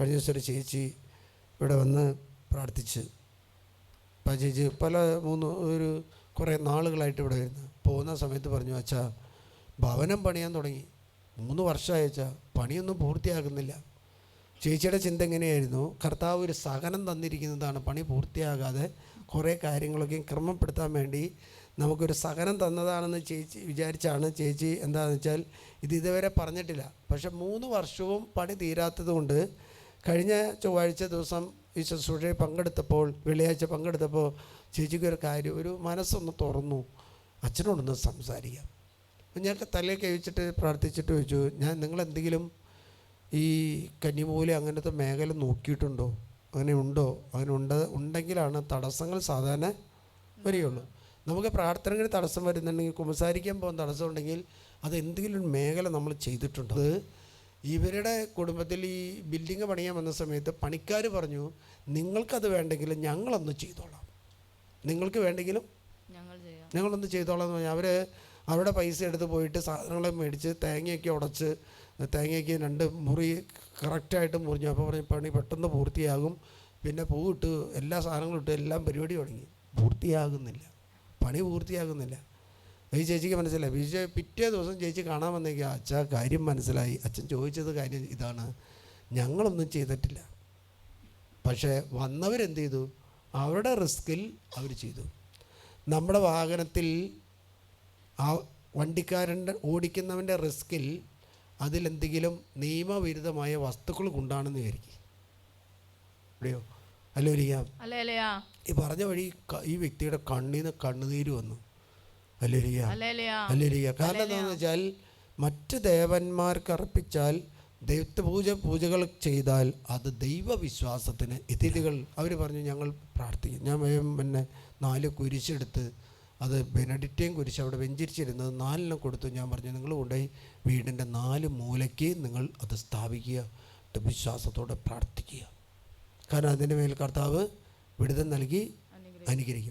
കഴിഞ്ഞ ദിവസം ഒരു ചേച്ചി ഇവിടെ വന്ന് പ്രാർത്ഥിച്ച്. അപ്പോൾ ചേച്ചി പല മൂന്ന് ഒരു കുറേ നാളുകളായിട്ട് ഇവിടെ വരുന്നു. പോകുന്ന സമയത്ത് പറഞ്ഞു അച്ഛാ ഭവനം പണിയാൻ തുടങ്ങി. മൂന്ന് വർഷമായി അച്ഛാ പണിയൊന്നും പൂർത്തിയാകുന്നില്ല. ചേച്ചിയുടെ ചിന്ത എങ്ങനെയായിരുന്നു? കർത്താവ് ഒരു സഹനം തന്നിരിക്കുന്നതാണ്. പണി പൂർത്തിയാകാതെ കുറേ കാര്യങ്ങളൊക്കെ ക്രമപ്പെടുത്താൻ വേണ്ടി നമുക്കൊരു സഹനം തന്നതാണെന്ന് ചേച്ചി വിചാരിച്ചാണ് ചേച്ചി എന്താണെന്ന് വെച്ചാൽ ഇത് ഇതുവരെ പറഞ്ഞിട്ടില്ല. പക്ഷെ മൂന്ന് വർഷവും പണി തീരാത്തത് കൊണ്ട് കഴിഞ്ഞ ചൊവ്വാഴ്ച ദിവസം ഈ ശുശ്രൂഷയിൽ പങ്കെടുത്തപ്പോൾ വെള്ളിയാഴ്ച പങ്കെടുത്തപ്പോൾ ചേച്ചിക്ക് ഒരു കാര്യം ഒരു മനസ്സൊന്ന് തുറന്നു. അച്ഛനോടൊന്ന് സംസാരിക്കാം. ഞാൻ തലയിൽ കഴിച്ചിട്ട് പ്രാർത്ഥിച്ചിട്ട് ചോദിച്ചു ഞാൻ നിങ്ങളെന്തെങ്കിലും ഈ കന്നിമൂല അങ്ങനത്തെ മേഖല നോക്കിയിട്ടുണ്ടോ? അങ്ങനെ ഉണ്ടോ? അങ്ങനെ ഉണ്ട് ഉണ്ടെങ്കിലാണ് തടസ്സങ്ങൾ സാധാരണ വരികയുള്ളൂ. നമുക്ക് പ്രാർത്ഥനകൾ തടസ്സം വരുന്നുണ്ടെങ്കിൽ കുമ്പസാരിക്കാൻ പോകുന്ന തടസ്സം ഉണ്ടെങ്കിൽ അത് എന്തെങ്കിലും ഒരു മേഖല നമ്മൾ ചെയ്തിട്ടുണ്ട്. അത് ഇവരുടെ കുടുംബത്തിൽ ഈ ബിൽഡിങ് പണിയാൻ വന്ന സമയത്ത് പണിക്കാർ പറഞ്ഞു നിങ്ങൾക്കത് വേണ്ടെങ്കിൽ ഞങ്ങളൊന്ന് ചെയ്തോളാം. നിങ്ങൾക്ക് വേണ്ടെങ്കിലും ഞങ്ങളൊന്ന് ചെയ്തോളാം എന്ന് പറഞ്ഞാൽ അവർ അവരുടെ പൈസ എടുത്ത് പോയിട്ട് സാധനങ്ങളെ മേടിച്ച് തേങ്ങയൊക്കെ ഉടച്ച് തേങ്ങയൊക്കെ രണ്ട് മുറി കറക്റ്റായിട്ട് മുറിഞ്ഞു. അപ്പോൾ പറഞ്ഞു പണി പെട്ടെന്ന് പൂർത്തിയാകും. പിന്നെ പൂവിട്ട് എല്ലാ സാധനങ്ങളും ഇട്ട് എല്ലാം പരിപാടി തുടങ്ങി. പൂർത്തിയാകുന്നില്ല. പണി പൂർത്തിയാകുന്നില്ല. ഈ ചേച്ചിക്ക് മനസ്സിലായി. പിറ്റേ പിറ്റേ ദിവസം ചേച്ചി കാണാൻ വന്നെങ്കിൽ അച്ഛ കാര്യം മനസ്സിലായി. അച്ഛൻ ചോദിച്ചത് കാര്യം ഇതാണ്. ഞങ്ങളൊന്നും ചെയ്തിട്ടില്ല. പക്ഷേ വന്നവരെന്ത് ചെയ്തു അവരുടെ റിസ്കിൽ അവർ ചെയ്തു. നമ്മുടെ വാഹനത്തിൽ ആ വണ്ടിക്കാരന്റെ ഓടിക്കുന്നവന്റെ റിസ്കിൽ അതിലെന്തെങ്കിലും നിയമവിരുദ്ധമായ വസ്തുക്കൾ കൊണ്ടാണെന്ന് വിചാരിക്കും. ഇവിടെയോ? അല്ലോ ഈ പറഞ്ഞ വഴി ഈ വ്യക്തിയുടെ കണ്ണിൽ നിന്ന് കണ്ണുനീര് വന്നു. അല്ലോ ഇരിക്കാം അല്ലേലയാ. അല്ലേലിയ. കാരണം എന്താണെന്ന് വെച്ചാൽ മറ്റ് ദേവന്മാർക്ക് അർപ്പിച്ചാൽ ദൈവപൂജ പൂജകൾ ചെയ്താൽ അത് ദൈവവിശ്വാസത്തിന് എതിരുകൾ അവർ പറഞ്ഞു ഞങ്ങൾ പ്രാർത്ഥിക്കും. ഞാൻ പിന്നെ നാല് കുരിശെടുത്ത് അത് ബെനഡിറ്റേയും കുരിശ് അവിടെ വെഞ്ചരിച്ചിരുന്നത് നാലിനെ കൊടുത്തു. ഞാൻ പറഞ്ഞു നിങ്ങൾ കൊണ്ടുപോയി വീടിന്റെ നാല് മൂലയ്ക്ക് നിങ്ങൾ അത് സ്ഥാപിക്കുക. വിശ്വാസത്തോടെ പ്രാർത്ഥിക്കുക. കാരണം അതിന്റെ മേൽ കർത്താവ് വിടുതൽ നൽകി അനുഗ്രഹിക്കും.